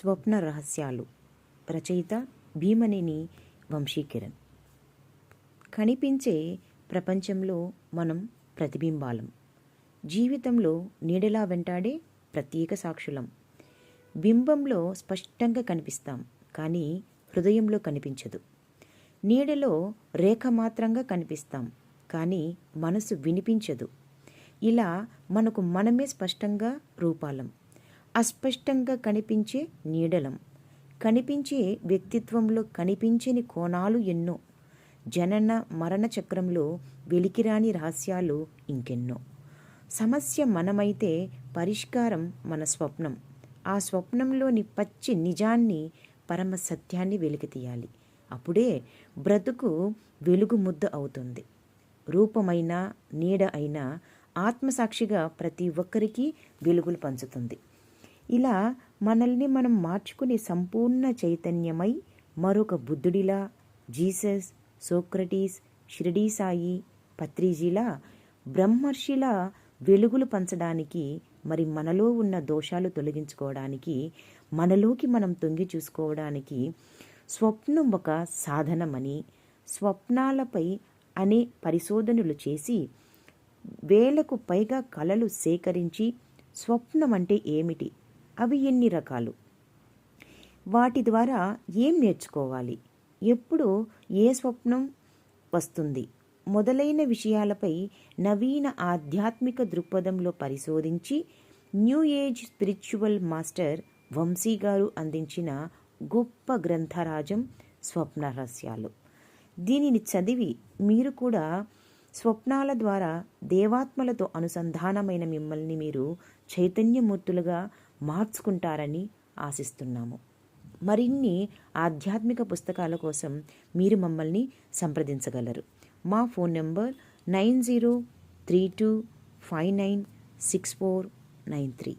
స్వప్న రహస్యాలు. రచయిత భీమనేని వంశీకిరణ్. కనిపించే ప్రపంచంలో మనం ప్రతిబింబాలం. జీవితంలో నీడలా వెంటాడే ప్రత్యేక సాక్షులం. బింబంలో స్పష్టంగా కనిపిస్తాం కానీ హృదయంలో కనిపించదు. నీడలో రేఖ మాత్రంగా కనిపిస్తాం కానీ మనసు వినిపించదు. ఇలా మనకు మనమే స్పష్టంగా రూపాలం. అస్పష్టంగా కనిపించే నీడలం. కనిపించే వ్యక్తిత్వంలో కనిపించని కోణాలు ఎన్నో. జనన మరణ చక్రంలో వెలికిరాని రహస్యాలు ఇంకెన్నో. సమస్య మనమైతే పరిష్కారం మన స్వప్నం. ఆ స్వప్నంలోని పచ్చి నిజాన్ని పరమ సత్యాన్ని వెలికితీయాలి అప్పుడే బ్రతుకు వెలుగు ముద్ద అవుతుంది. రూపమైన నీడ అయినా ఆత్మసాక్షిగా ప్రతి ఒక్కరికి వెలుగులు పంచుతుంది. ఇలా మనల్ని మనం మార్చుకునే సంపూర్ణ చైతన్యమై మరొక బుద్ధుడిలా జీసస్ సోక్రటీస్ షిరిడీ సాయి పత్రిజీలా బ్రహ్మర్షిలా వెలుగులు పంచడానికి మరి మనలో ఉన్న దోషాలు తొలగించుకోవడానికి మనలోకి మనం తొంగి చూసుకోవడానికి స్వప్నం ఒక సాధనమని స్వప్నాలపై అనే పరిశోధనలు చేసి వేలకు పైగా కళలు సేకరించి స్వప్నం అంటే ఏమిటి? అవి ఎన్ని రకాలు? వాటి ద్వారా ఏం నేర్చుకోవాలి? ఎప్పుడు ఏ స్వప్నం వస్తుంది? మొదలైన విషయాలపై నవీన ఆధ్యాత్మిక దృక్పథంలో పరిశోధించి new age spiritual master Vamsi garu అందించిన గొప్ప గ్రంథరాజం స్వప్న రహస్యాలు. దీనిని చదివి మీరు కూడా స్వప్నాల ద్వారా దేవాత్మలతో అనుసంధానమైన మిమ్మల్ని మీరు చైతన్యమూర్తులుగా మార్చుకుంటారని ఆశిస్తున్నాము. మరిన్ని ఆధ్యాత్మిక పుస్తకాల కోసం మీరు మమ్మల్ని సంప్రదించగలరు. మా phone number nine zero three two five nine six four nine three.